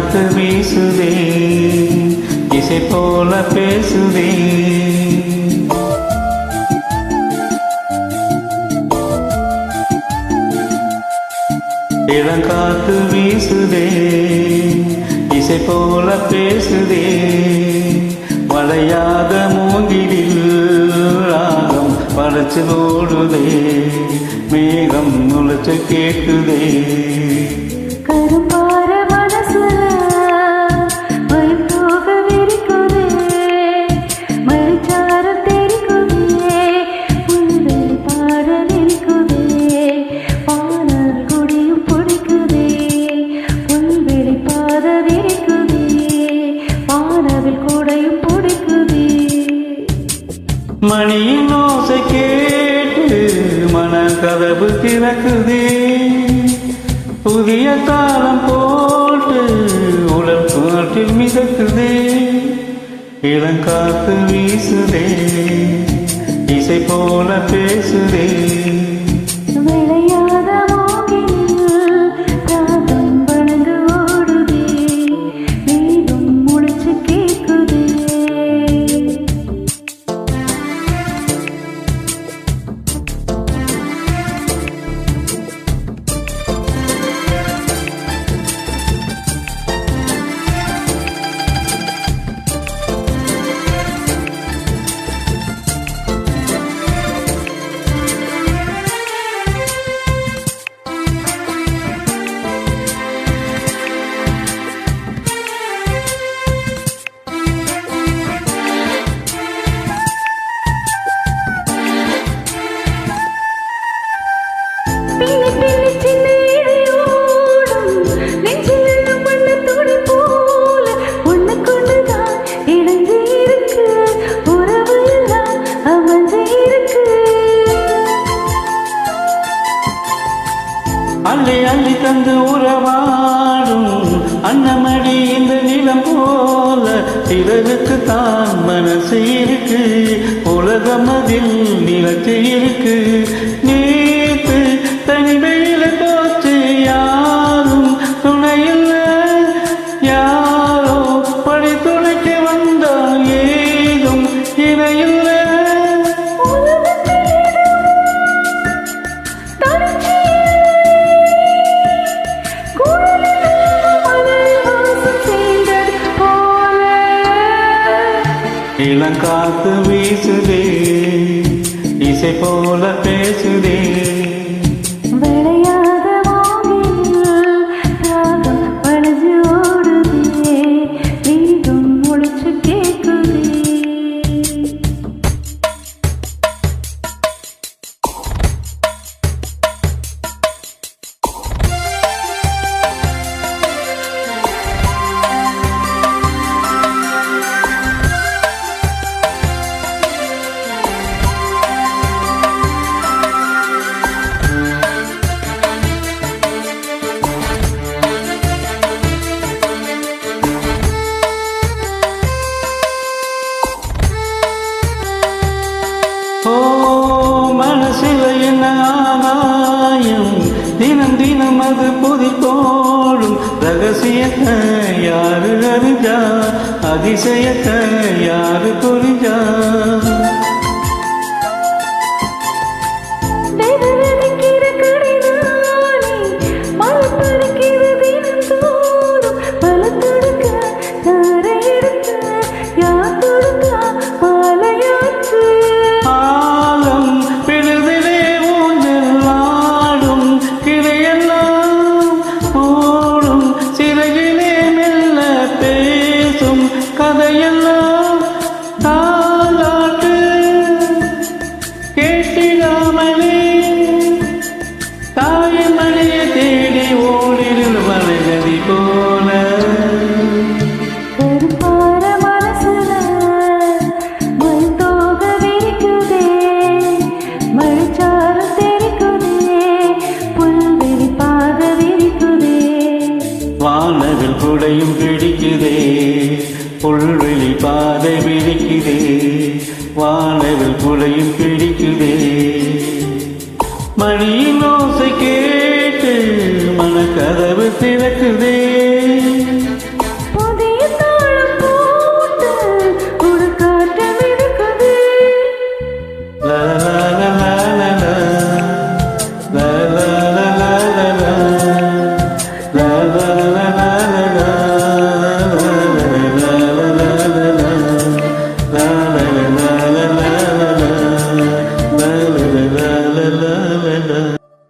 பார்த்து வீசுதே. இசை போல பேசுதே. இளங்காத்து வீசுதே. இசை போல பேசுதே. வளையாத மூங்கிலில் ராகம் வளைச்சு ஓடுதே மேகம் நுழைச்சு கேட்குதே. கரும்பார மணியின் ஓசை கேட்டு மனக்கதவு திறக்குதே. புதிய தாளம் போட்டு உடல் காற்றில் மிதக்குதே. இளங்காத்து வீசுதே இசை போல பேசுதே. அள்ளி அள்ளி தந்து உறவாடும் அன்னமடி இந்த நிலம் போல பிறருக்கு தான் மனசு இருக்கு. உலகம் அதில் நிலத்து இருக்கு. நீ காத்து வீசுதே இசை போல பேசுதே. ஓ மனசில் என்ன ஆதாயம்? தினம் தினம் அது புதி ரகசியத்தை யாரு அறிஞ்சா? அதிசயத்தை யாரு புரிஞ்சா? புல்வெளி பாதை பிடிக்குதே வானவில் குடையும் பிடிக்குதே